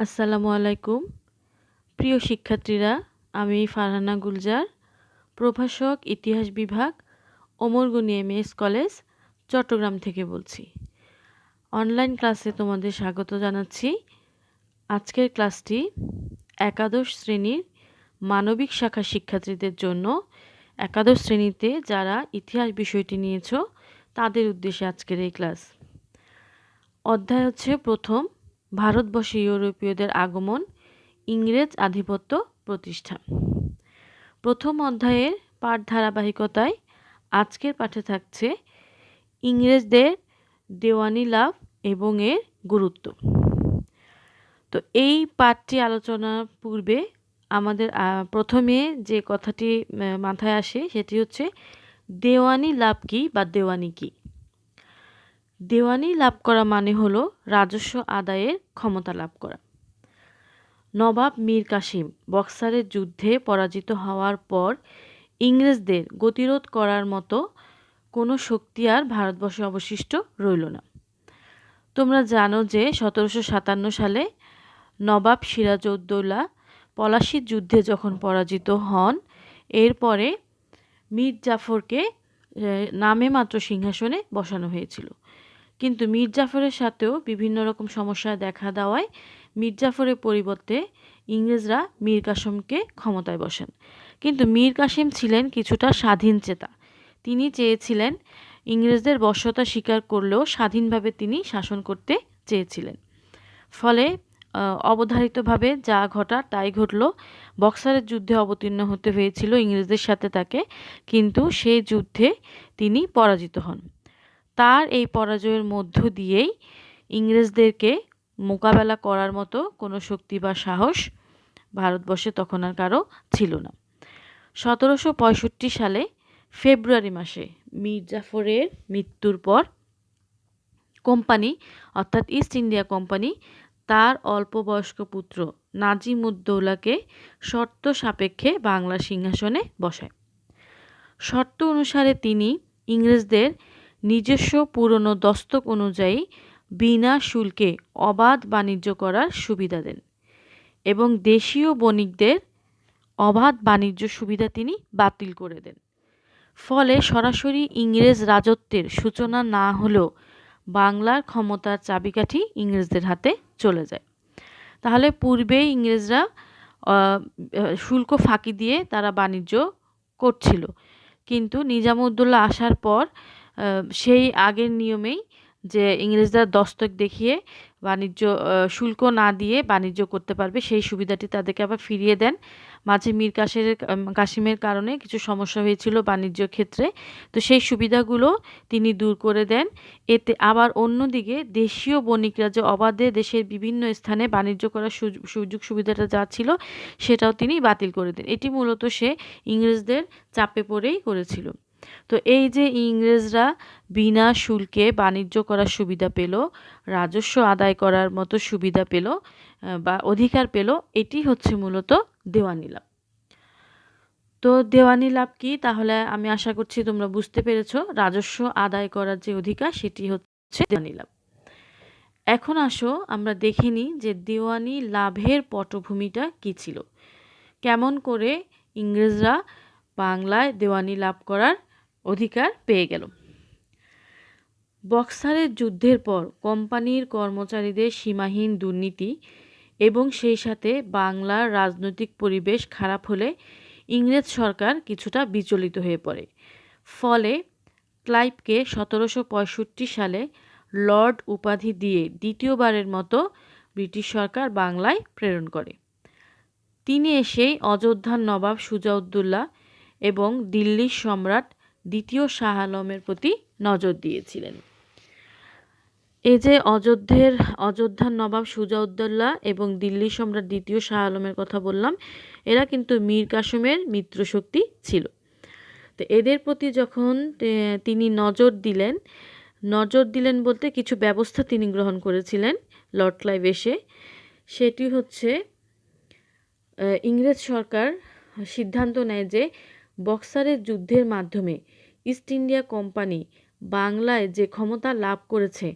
আসসালামু আলাইকুম। প্রিয় শিক্ষার্থীরা, আমি ফারহানা গুলজার, প্রভাষক, ইতিহাস বিভাগ, Omargani M S college, Chattogram থেকে বলছি। অনলাইন ক্লাসে তোমাদের স্বাগত জানাচ্ছি। আজকের ক্লাসটি একাদশ শ্রেণির মানবিক শাখা শিক্ষার্থীদের জন্য। একাদশ শ্রেণীতে যারা ইতিহাস বিষয়টি নিয়েছ, তাদের উদ্দেশ্যে আজকের এই ক্লাস। অধ্যায় হচ্ছে প্রথম ভারতবর্ষে ইউরোপীয়দের আগমন, ইংরেজ আধিপত্য প্রতিষ্ঠা। প্রথম অধ্যায়ের পাঠ ধারাবাহিকতায় আজকের পাঠে থাকছে ইংরেজদের দেওয়ানি লাভ এবং এর গুরুত্ব। তো এই পাঠটি আলোচনার পূর্বে আমাদের প্রথমে যে কথাটি মাথায় আসে সেটি হচ্ছে, দেওয়ানি লাভ কি বা দেওয়ানি কী? দেওয়ানি লাভ করা মানে হলো রাজস্ব আদায়ের ক্ষমতা লাভ করা। নবাব মীর কাসিম বক্সারের যুদ্ধে পরাজিত হওয়ার পর ইংরেজদের গতিরোধ করার মতো কোনো শক্তি আর ভারতবর্ষে অবশিষ্ট রইল না। তোমরা জানো যে সতেরোশো সাতান্ন সালে নবাব সিরাজউদ্দৌলা পলাশির যুদ্ধে যখন পরাজিত হন, এরপরে মীর জাফরকে নামে মাত্র সিংহাসনে বসানো হয়েছিল। কিন্তু মীর জাফরের সাথেও বিভিন্ন রকম সমস্যা দেখা দেওয়ায় মীর জাফরের পরিবর্তে ইংরেজরা মীর কাসিমকে ক্ষমতায় বসেন। কিন্তু মীর কাসিম ছিলেন কিছুটা স্বাধীন চেতা। তিনি চেয়েছিলেন ইংরেজদের বশ্যতা স্বীকার করলেও স্বাধীনভাবে তিনি শাসন করতে চেয়েছিলেন। ফলে অবধারিতভাবে যা ঘটা তাই ঘটল। বক্সারের যুদ্ধে অবতীর্ণ হতে হয়েছিল ইংরেজদের সাথে তাকে, কিন্তু সেই যুদ্ধে তিনি পরাজিত হন। তার এই পরাজয়ের মধ্য দিয়েই ইংরেজদেরকে মোকাবেলা করার মতো কোনো শক্তি বা সাহস ভারতবর্ষে তখন আর কারও ছিল না। সতেরোশো পঁয়ষট্টি সালে ফেব্রুয়ারি মাসে মীর জাফরের মৃত্যুর পর কোম্পানি, অর্থাৎ ইস্ট ইন্ডিয়া কোম্পানি, তার অল্প বয়স্ক পুত্র নাজিমুদ্দৌলাকে শর্ত সাপেক্ষে বাংলা সিংহাসনে বসায়। শর্ত অনুসারে তিনি ইংরেজদের নিজস্ব পুরনো দস্তক অনুযায়ী বিনা শুল্কে অবাধ বাণিজ্য করার সুবিধা দেন এবং দেশীয় বণিকদের অবাধ বাণিজ্য সুবিধা তিনি বাতিল করে দেন। ফলে সরাসরি ইংরেজ রাজত্বের সূচনা না হলেও বাংলার ক্ষমতার চাবিকাঠি ইংরেজদের হাতে চলে যায়। তাহলে পূর্বে ইংরেজরা শুল্ক ফাঁকি দিয়ে তারা বাণিজ্য করছিল। কিন্তু নিজামুদ্দৌলা আসার পর সেই আগের নিয়মেই যে ইংরেজরা দস্তক দেখিয়ে বাণিজ্য শুল্ক না দিয়ে বাণিজ্য করতে পারবে, সেই সুবিধাটি তাদেরকে আবার ফিরিয়ে দেন। মাঝে মীর কাশের কাশিমের কারণে কিছু সমস্যা হয়েছিল বাণিজ্য ক্ষেত্রে। তো সেই সুবিধাগুলো তিনি দূর করে দেন। এতে আবার অন্যদিকে দেশীয় বণিকরা যে অবাধে দেশের বিভিন্ন স্থানে বাণিজ্য করার সুযোগ সুবিধাটা যা ছিল, সেটাও তিনি বাতিল করে দেন। এটি মূলত সে ইংরেজদের চাপে পড়েই করেছিল। তো এই যে ইংরেজরা বিনা শুল্কে বাণিজ্য করার সুবিধা পেল, রাজস্ব আদায় করার মতো সুবিধা পেল বা অধিকার পেল, এটি হচ্ছে মূলত দেওয়ানি লাভ। তো দেওয়ানি লাভ কি? তাহলে আমি আশা করছি তোমরা বুঝতে পেরেছ, রাজস্ব আদায় করার যে অধিকার, সেটি হচ্ছে দেওয়ানি লাভ। এখন আসো, আমরা দেখে নিই যে দেওয়ানি লাভের পটভূমিটা কি ছিল। কেমন করে ইংরেজরা বাংলায় দেওয়ানি লাভ করার অধিকার পেয়ে গেল। বক্সারের যুদ্ধের পর কোম্পানির কর্মচারীদের সীমাহীন দুর্নীতি এবং সেই সাথে বাংলার রাজনৈতিক পরিবেশ খারাপ হলে ইংরেজ সরকার কিছুটা বিচলিত হয়ে পড়ে। ফলে ক্লাইভকে সতেরোশো পঁয়ষট্টি সালে লর্ড উপাধি দিয়ে দ্বিতীয়বারের মতো ব্রিটিশ সরকার বাংলায় প্রেরণ করে। তিনি এসেই অযোধ্যার নবাব সুজাউদ্দৌলা এবং দিল্লির সম্রাট দ্বিতীয় শাহ আলমের প্রতি নজর দিয়েছিলেন। এই যে অযোধ্যের, অযোধ্যার নবাব সুজাউদ্দৌলা এবং দিল্লি সম্রাট দ্বিতীয় শাহ আলমের কথা বললাম, এরা কিন্তু মীর কাসমের মিত্রশক্তি ছিল। তো এদের প্রতি যখন তিনি নজর দিলেন নজর দিলেন বলতে কিছু ব্যবস্থা তিনি গ্রহণ করেছিলেন লর্ড ক্লাইভ এসে। সেটি হচ্ছে ইংরেজ সরকার সিদ্ধান্ত নেয় যে বক্সারের যুদ্ধের মাধ্যমে ইস্ট ইন্ডিয়া কোম্পানি বাংলায় যে ক্ষমতা লাভ করেছে,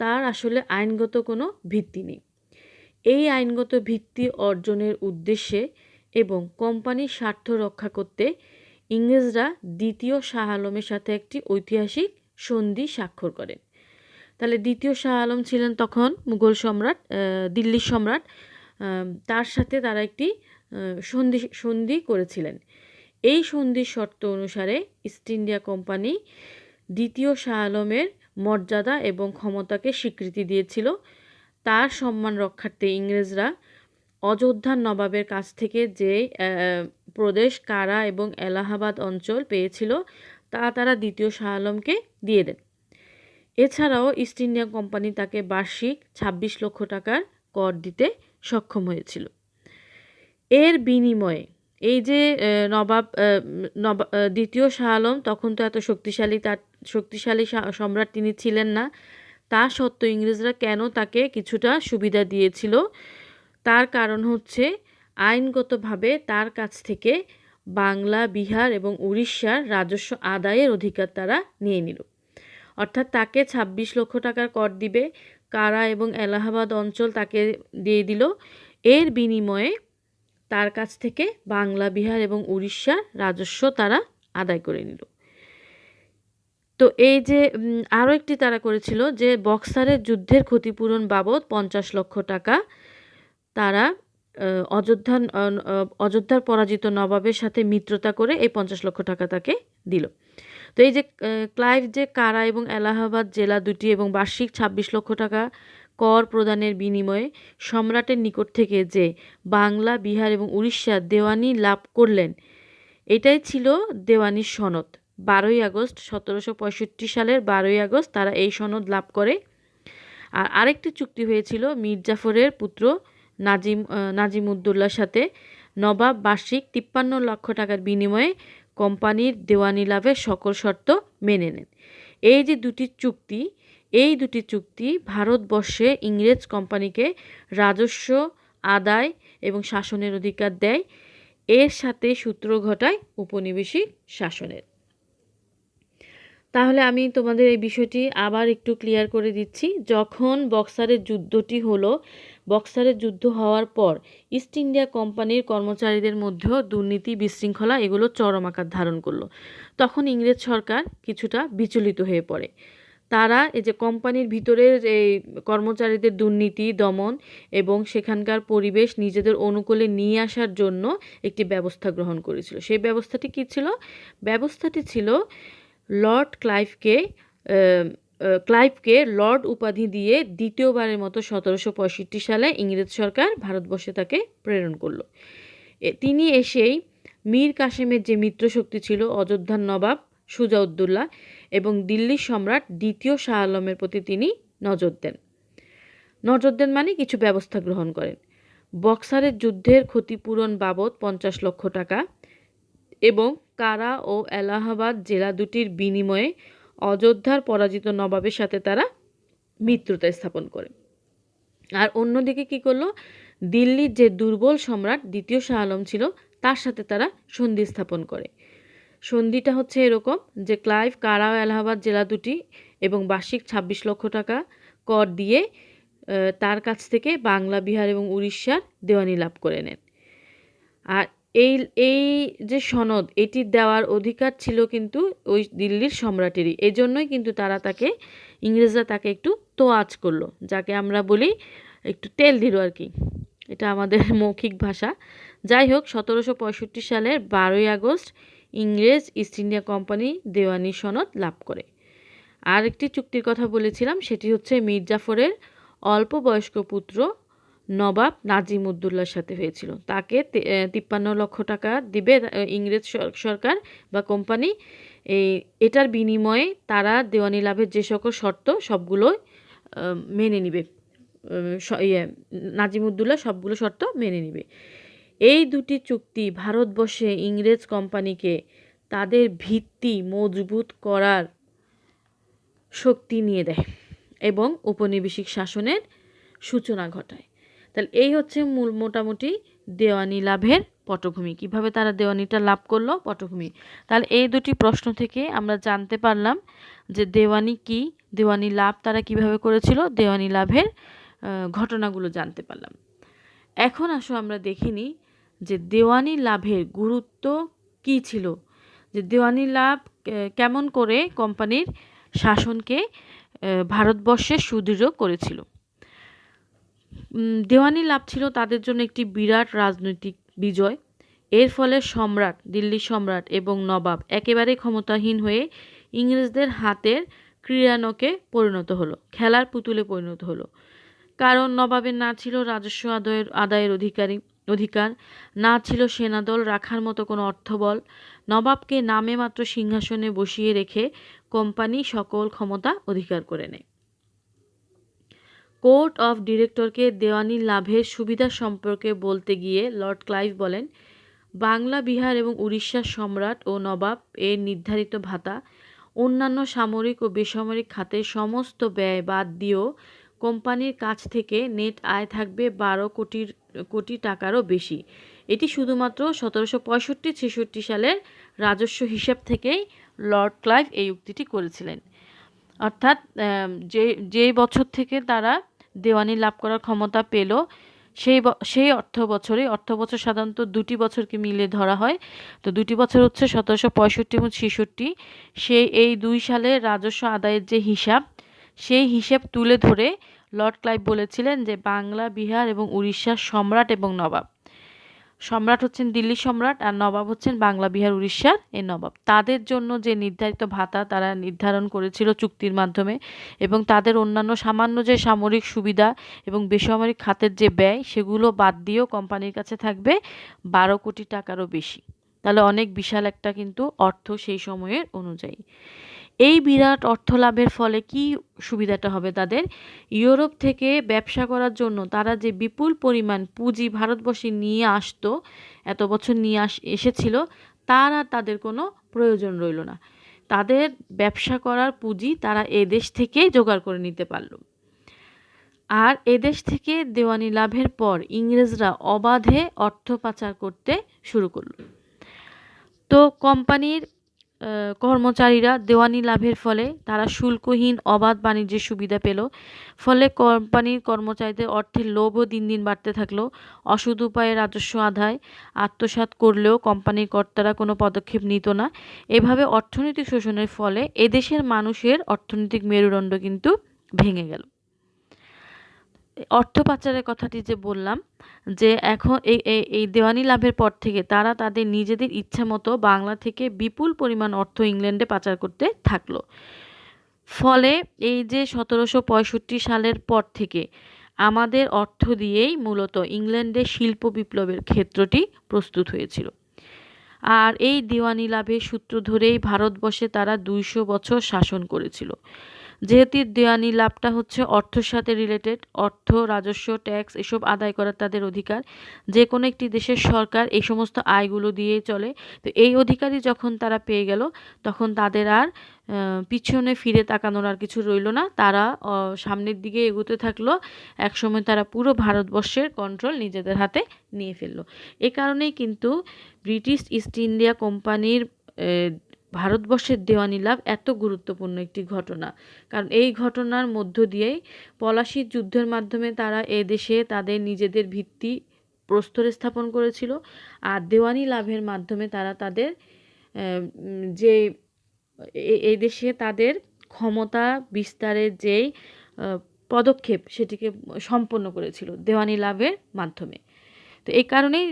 তার আসলে আইনগত কোনো ভিত্তি নেই। এই আইনগত ভিত্তি অর্জনের উদ্দেশ্যে এবং কোম্পানির স্বার্থ রক্ষা করতে ইংরেজরা দ্বিতীয় শাহ আলমের সাথে একটি ঐতিহাসিক সন্ধি স্বাক্ষর করেন। তাহলে দ্বিতীয় শাহ আলম ছিলেন তখন মুঘল সম্রাট দিল্লির সম্রাট তার সাথে তারা একটি সন্ধি সন্ধি করেছিলেন। এই সন্ধির শর্ত অনুসারে ইস্ট ইন্ডিয়া কোম্পানি দ্বিতীয় শাহ আলমের মর্যাদা এবং ক্ষমতাকে স্বীকৃতি দিয়েছিল। তার সম্মান রক্ষার্থে ইংরেজরা অযোধ্যার নবাবের কাছ থেকে যে প্রদেশ, কারা এবং এলাহাবাদ অঞ্চল পেয়েছিল, তা তারা দ্বিতীয় শাহ আলমকে দিয়ে দেন। এছাড়াও ইস্ট ইন্ডিয়া কোম্পানি তাকে বার্ষিক ছাব্বিশ লক্ষ টাকার কর দিতে সক্ষম হয়েছিল। এর বিনিময়ে এই যে নবাব নবাব দ্বিতীয় শাহ আলম, তখন তো এত শক্তিশালী তার, শক্তিশালী সম্রাট তিনি ছিলেন না। তা সত্ত্বেও ইংরেজরা কেন তাকে কিছুটা সুবিধা দিয়েছিল? তার কারণ হচ্ছে, আইনগতভাবে তার কাছ থেকে বাংলা, বিহার এবং উড়িষ্যার রাজস্ব আদায়ের অধিকার তারা নিয়ে নিল। অর্থাৎ তাকে ২৬ লক্ষ টাকার কর দিবে। কারা এবং এলাহাবাদ অঞ্চল তাকে দিয়ে দিল। এর বিনিময়ে তার কাছ থেকে বাংলা, বিহার এবং উড়িষ্যার রাজস্ব তারা আদায় করে নিল। তো এই যে আরও একটি তারা করেছিল যে, বক্সারের যুদ্ধের ক্ষতিপূরণ বাবদ পঞ্চাশ লক্ষ টাকা তারা অযোধ্যা অযোধ্যার পরাজিত নবাবের সাথে মিত্রতা করে এই পঞ্চাশ লক্ষ টাকা তাকে দিল। তো এই যে ক্লাইভ যে, কারা এবং এলাহাবাদ জেলা দুটি এবং বার্ষিক ছাব্বিশ লক্ষ টাকা কর প্রদানের বিনিময়ে সম্রাটের নিকট থেকে যে বাংলা, বিহার এবং উড়িষ্যার দেওয়ানি লাভ করলেন, এটাই ছিল দেওয়ানির সনদ। বারোই আগস্ট সতেরোশো পঁয়ষট্টি সালের বারোই আগস্ট তারা এই সনদ লাভ করে। আর আরেকটি চুক্তি হয়েছিল মীর জাফরের পুত্র নাজিম নাজিমুদ্দৌলার সাথে। নবাব বার্ষিক তিপ্পান্ন লক্ষ টাকার বিনিময়ে কোম্পানির দেওয়ানি লাভের সকল শর্ত মেনে নেন। এই যে দুটি চুক্তি এই দুটি চুক্তি ভারতবর্ষে ইংরেজ কোম্পানিকে রাজস্ব আদায় এবং শাসনের অধিকার দেয়। এর সাথে সূত্র ঘটায় উপনিবেশিক শাসনের। তাহলে আমি তোমাদের এই বিষয়টি আবার একটু ক্লিয়ার করে দিচ্ছি। যখন বক্সারের যুদ্ধটি হলো, বক্সারের যুদ্ধ হওয়ার পর ইস্ট ইন্ডিয়া কোম্পানির কর্মচারীদের মধ্যেও দুর্নীতি, বিশৃঙ্খলা এগুলো চরম আকার ধারণ করল। তখন ইংরেজ সরকার কিছুটা বিচলিত হয়ে পড়ে। তারা এই যে কোম্পানির ভিতরের এই কর্মচারীদের দুর্নীতি, দমন এবং সেখানকার পরিবেশ নিজেদের অনুকূলে নিয়ে আসার জন্য একটি ব্যবস্থা গ্রহণ করেছিল। সেই ব্যবস্থাটি কী ছিল? ব্যবস্থাটি ছিল লর্ড ক্লাইভকে ক্লাইভকে লর্ড উপাধি দিয়ে দ্বিতীয়বারের মতো সতেরোশো পঁয়ষট্টি সালে ইংরেজ সরকার ভারতবর্ষে তাকে প্রেরণ করল। তিনি এসেই মীর কাসেমের যে মিত্রশক্তি ছিল, অযোধ্যার নবাব সুজাউদ্দৌলা এবং দিল্লির সম্রাট দ্বিতীয় শাহ আলমের প্রতি তিনি নজর দেন। নজর দেন মানে কিছু ব্যবস্থা গ্রহণ করেন। বক্সারের যুদ্ধের ক্ষতিপূরণ বাবদ পঞ্চাশ লক্ষ টাকা এবং কারা ও এলাহাবাদ জেলা দুটির বিনিময়ে অযোধ্যার পরাজিত নবাবের সাথে তারা মিত্রতা স্থাপন করে আর অন্যদিকে কি করল? দিল্লির যে দুর্বল সম্রাট দ্বিতীয় শাহ আলম ছিল, তার সাথে তারা সন্ধি স্থাপন করে। সন্ধিটা হচ্ছে এরকম যে ক্লাইভ কারা এলাহাবাদ জেলা দুটি এবং বার্ষিক ছাব্বিশ লক্ষ টাকা কর দিয়ে তার কাছ থেকে বাংলা, বিহার এবং উড়িষ্যার দেওয়ানি লাভ করে নেন। আর এই এই যে সনদ, এটি দেওয়ার অধিকার ছিল কিন্তু ওই দিল্লির সম্রাটেরই। এই জন্যই কিন্তু তারা তাকে, ইংরেজরা তাকে একটু তোয়াজ করল, যাকে আমরা বলি একটু তেল দিল আর কি। এটা আমাদের মৌখিক ভাষা। যাই হোক, সতেরোশো পঁয়ষট্টি সালের বারোই আগস্ট ইংরেজ ইস্ট ইন্ডিয়া কোম্পানি দেওয়ানি সনদ লাভ করে। আর একটি চুক্তির কথা বলেছিলাম, সেটি হচ্ছে মীর জাফরের অল্প বয়স্ক পুত্র নবাব নাজিম উদ্দৌলার সাথে হয়েছিল। তাকে তিপ্পান্ন লক্ষ টাকা দিবে ইংরেজ সরকার বা কোম্পানি। এই এটার বিনিময়ে তারা দেওয়ানি লাভের যে সকল শর্ত, সবগুলোই মেনে নিবে। ইয়ে নাজিমুদ্দৌলা সবগুলো শর্ত মেনে নিবে। এই দুটি চুক্তি ভারতবর্ষে ইংরেজ কোম্পানিকে তাদের ভিত্তি মজবুত করার শক্তি নিয়ে দেয় এবং উপনিবেশিক শাসনের সূচনা ঘটায়। তাহলে এই হচ্ছে মূল মোটামুটি দেওয়ানি লাভের পটভূমি। কীভাবে তারা দেওয়ানিটা লাভ করল পটভূমি? তাহলে এই দুটি প্রশ্ন থেকে আমরা জানতে পারলাম যে দেওয়ানি কি, দেওয়ানি লাভ তারা কীভাবে করেছিল, দেওয়ানি লাভের ঘটনাগুলো জানতে পারলাম। এখন আসো আমরা দেখিনি যে দেওয়ানি লাভের গুরুত্ব কী ছিল? যে দেওয়ানি লাভ কেমন করে কোম্পানির শাসনকে ভারতবর্ষে সুদৃঢ় করেছিল? দেওয়ানি লাভ ছিল তাদের জন্য একটি বিরাট রাজনৈতিক বিজয়। এর ফলে সম্রাট দিল্লি সম্রাট এবং নবাব একেবারে ক্ষমতাহীন হয়ে ইংরেজদের হাতের ক্রীড়ানকে পরিণত হলো, খেলার পুতুলে পরিণত হলো। কারণ নবাবের না ছিল রাজস্ব আদায়ের আদায়ের অধিকারী। অধিকার। না ছিল সেনাদল রাখার মতো কোনো অর্থবল। নবাবকে নামে মাত্র সিংহাসনে বসিয়ে রেখে কোম্পানি সকল ক্ষমতা অধিকার করে নেয়। কোর্ট অফ ডিরেক্টরকে দেওয়ানি লাভের সুবিধা সম্পর্কে বলতে গিয়ে লর্ড ক্লাইভ বলেন, বাংলা, বিহার এবং উড়িষ্যার সম্রাট ও নবাব এর নির্ধারিত ভাতা, অন্যান্য সামরিক ও বেসামরিক খাতের সমস্ত ব্যয় বাদ দিয়েও কোম্পানির কাছ থেকে নেট আয় থাকবে বারো কোটির, কোটি টাকারও বেশি। এটি শুধুমাত্র সতেরোশো পঁয়ষট্টি, ছেষট্টি সালের রাজস্ব হিসাব থেকেই লর্ড ক্লাইভ এই উক্তিটি করেছিলেন। অর্থাৎ যে, যেই বছর থেকে তারা দেওয়ানি লাভ করার ক্ষমতা পেল, সেই সেই অর্থ বছরে, অর্থ বছর সাধারণত দুটি বছরকে মিলে ধরা হয়। তো দুটি বছর হচ্ছে সতেরোশো পঁয়ষট্টি এবং ছেষট্টি। সেই, এই দুই সালে রাজস্ব আদায়ের যে হিসাব সেই হিসেব তুলে ধরে লর্ড ক্লাইভ বলেছিলেন যে বাংলা, বিহার এবং উড়িষ্যার সম্রাট এবং নবাব। সম্রাট হচ্ছেন দিল্লি সম্রাট আর নবাব হচ্ছেন বাংলা, বিহার, উড়িষ্যার এই নবাব। তাদের জন্য যে নির্ধারিত ভাতা তারা নির্ধারণ করেছিল চুক্তির মাধ্যমে এবং তাদের অন্যান্য সামান্য যে সামরিক সুবিধা এবং বেসামরিক খাতের যে ব্যয়, সেগুলো বাদ দিয়েও কোম্পানির কাছে থাকবে বারো কোটি টাকারও বেশি। তাহলে অনেক বিশাল একটা কিন্তু অর্থ সেই সময়ের অনুযায়ী। এই বিরাট অর্থ লাভের ফলে কি সুবিধাটা হবে তাদের? ইউরোপ থেকে ব্যবসা করার জন্য তারা যে বিপুল পরিমাণ পুঁজি ভারতবর্ষে নিয়ে আসতো, এত বছর নিয়ে আস, এসেছিল, তার আর তাদের কোনো প্রয়োজন রইল না। তাদের ব্যবসা করার পুঁজি তারা এদেশ থেকেই জোগাড় করে নিতে পারল। আর এদেশ থেকে দেওয়ানি লাভের পর ইংরেজরা অবাধে অর্থ পাচার করতে শুরু করল। তো কোম্পানির কর্মচারীরা দেওয়ানি লাভের ফলে তারা শুল্কহীন অবাধ বাণিজ্যের সুবিধা পেল। ফলে কোম্পানির কর্মচারীদের অর্থের লোভও দিন দিন বাড়তে থাকল। অসৎ উপায়ে রাজস্ব আদায়, আত্মসাৎ করলেও কোম্পানির কর্তারা কোনো পদক্ষেপ নিত না। এভাবে অর্থনৈতিক শোষণের ফলে এদেশের মানুষের অর্থনৈতিক মেরুদণ্ড কিন্তু ভেঙে গেল। অর্থ পাচারের কথাটি যে বললাম, যে এখন এই এই দেওয়ানি লাভের পর থেকে তারা তাদের নিজেদের ইচ্ছা মতো বাংলা থেকে বিপুল পরিমাণ অর্থ ইংল্যান্ডে পাচার করতে থাকল। ফলে এই যে সতেরোশো পঁয়ষট্টি সালের পর থেকে আমাদের অর্থ দিয়েই মূলত ইংল্যান্ডে শিল্প বিপ্লবের ক্ষেত্রটি প্রস্তুত হয়েছিল। আর এই দেওয়ানি লাভের সূত্র ধরেই ভারতবর্ষে তারা দুইশো বছর শাসন করেছিল। যেহেতু দেওয়ানি লাভটা হচ্ছে অর্থের সাথে রিলেটেড অর্থ, রাজস্ব ট্যাক্স এসব আদায় করার তাদের অধিকার। যে কোনো একটি দেশের সরকার এই সমস্ত আয়গুলো দিয়েই চলে। তো এই অধিকারই যখন তারা পেয়ে গেল, তখন তাদের আর পিছনে ফিরে তাকানোর আর কিছু রইল না। তারা সামনের দিকে এগোতে থাকল। একসময় তারা পুরো ভারতবর্ষের কন্ট্রোল নিজেদের হাতে নিয়ে ফেলল। এ কারণেই কিন্তু ব্রিটিশ ইস্ট ইন্ডিয়া কোম্পানির ভারতবর্ষের দেওয়ানি লাভ এত গুরুত্বপূর্ণ একটি ঘটনা। কারণ এই ঘটনার মধ্য দিয়েই পলাশির যুদ্ধের মাধ্যমে তারা এ দেশে তাদের নিজেদের ভিত্তি প্রস্তরে স্থাপন করেছিল আর দেওয়ানি লাভের মাধ্যমে তারা তাদের যে এই দেশে তাদের ক্ষমতা বিস্তারের যেই পদক্ষেপ সেটিকে সম্পন্ন করেছিল দেওয়ানি লাভের মাধ্যমে। তো এই কারণেই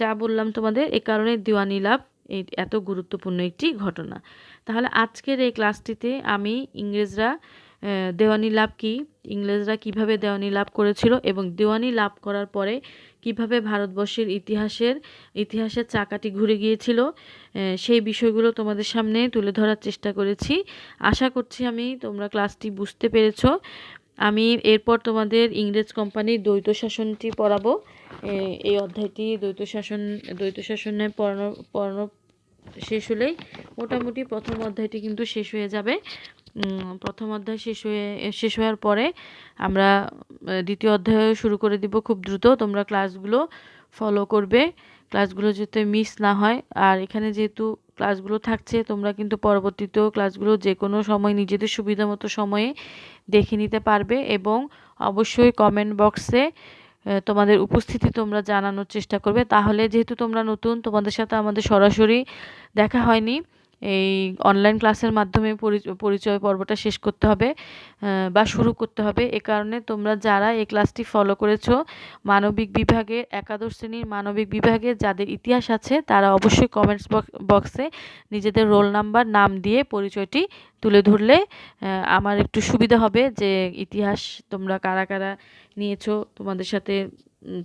যা বললাম তোমাদের এই কারণে দেওয়ানি লাভ এই এত গুরুত্বপূর্ণ একটি ঘটনা। তাহলে আজকের এই ক্লাসটিতে আমি ইংরেজরা দেওয়ানি লাভ কি? ইংরেজরা কীভাবে দেওয়ানি লাভ করেছিল এবং দেওয়ানি লাভ করার পরে কীভাবে ভারতবর্ষের ইতিহাসের ইতিহাসের চাকাটি ঘুরে গিয়েছিল সেই বিষয়গুলো তোমাদের সামনে তুলে ধরার চেষ্টা করেছি। আশা করছি আমি তোমরা ক্লাসটি বুঝতে পেরেছ। আমি এরপর তোমাদের ইংরেজ কোম্পানির দ্বৈত শাসনটি পড়াবো। এই অধ্যায়টি দ্বৈত শাসন, দ্বৈত শাসনে পড়ানো পড়ানো শেষ হলেই মোটামুটি প্রথম অধ্যায়টি কিন্তু শেষ হয়ে যাবে। প্রথম অধ্যায় শেষ হয়ে, শেষ হওয়ার পরে আমরা দ্বিতীয় অধ্যায় শুরু করে দিব খুব দ্রুত। তোমরা ক্লাসগুলো ফলো করবে। ক্লাসগুলো যাতে মিস না হয়। আর এখানে যেহেতু ক্লাসগুলো থাকছে, তোমরা কিন্তু পরবর্তীতেও ক্লাসগুলো যে কোনো সময় নিজেদের সুবিধা মতো সময়ে দেখে নিতে পারবে এবং অবশ্যই কমেন্ট বক্সে তোমাদের উপস্থিতি তোমরা জানানোর চেষ্টা করবে। তাহলে যেহেতু তোমরা নতুন, তোমাদের সাথে আমাদের সরাসরি দেখা হয়নি। এই অনলাইন ক্লাসের মাধ্যমে পরিচয় পর্বটা শেষ করতে হবে বা শুরু করতে হবে। এ কারণে তোমরা যারা এই ক্লাসটি ফলো করেছ, মানবিক বিভাগের একাদশ শ্রেণির মানবিক বিভাগে যাদের ইতিহাস আছে, তারা অবশ্যই কমেন্টস বক্সে নিজেদের রোল নাম্বার নাম দিয়ে পরিচয়টি তুলে ধরলে আমার একটু সুবিধা হবে যে ইতিহাস তোমরা কারা কারা নিয়েছো, তোমাদের সাথে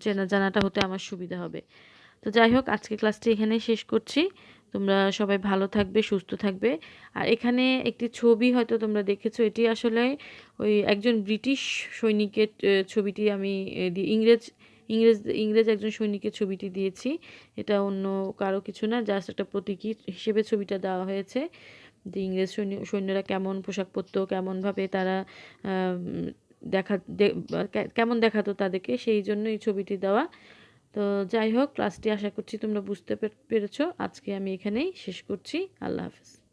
চেনা জানাটা হতে আমার সুবিধা হবে। তো যাই হোক, আজকে ক্লাসটি এখানেই শেষ করছি। তোমরা সবাই ভালো থাকবে, সুস্থ থাকবে। আর এখানে একটি ছবি হয়তো তোমরা দেখেছ, এটি আসলে ওই একজন ব্রিটিশ সৈনিকের ছবিটি আমি ইংরেজ ইংরেজ ইংরেজ একজন সৈনিকের ছবিটি দিয়েছি। এটা অন্য কারও কিছু না, জাস্ট একটা প্রতীকী হিসেবে ছবিটা দেওয়া হয়েছে। যে ইংরেজ সৈন্য, সৈন্যরা কেমন পোশাক পরতো, কেমনভাবে তারা দেখা কেমন দেখাতো তাদেরকে, সেই জন্য এই ছবিটি দেওয়া। তো যাই হোক ক্লাসটি আশা করছি তোমরা বুঝতে পেরেছ। আজকে আমি এখানেই শেষ করছি। আল্লাহ হাফিজ।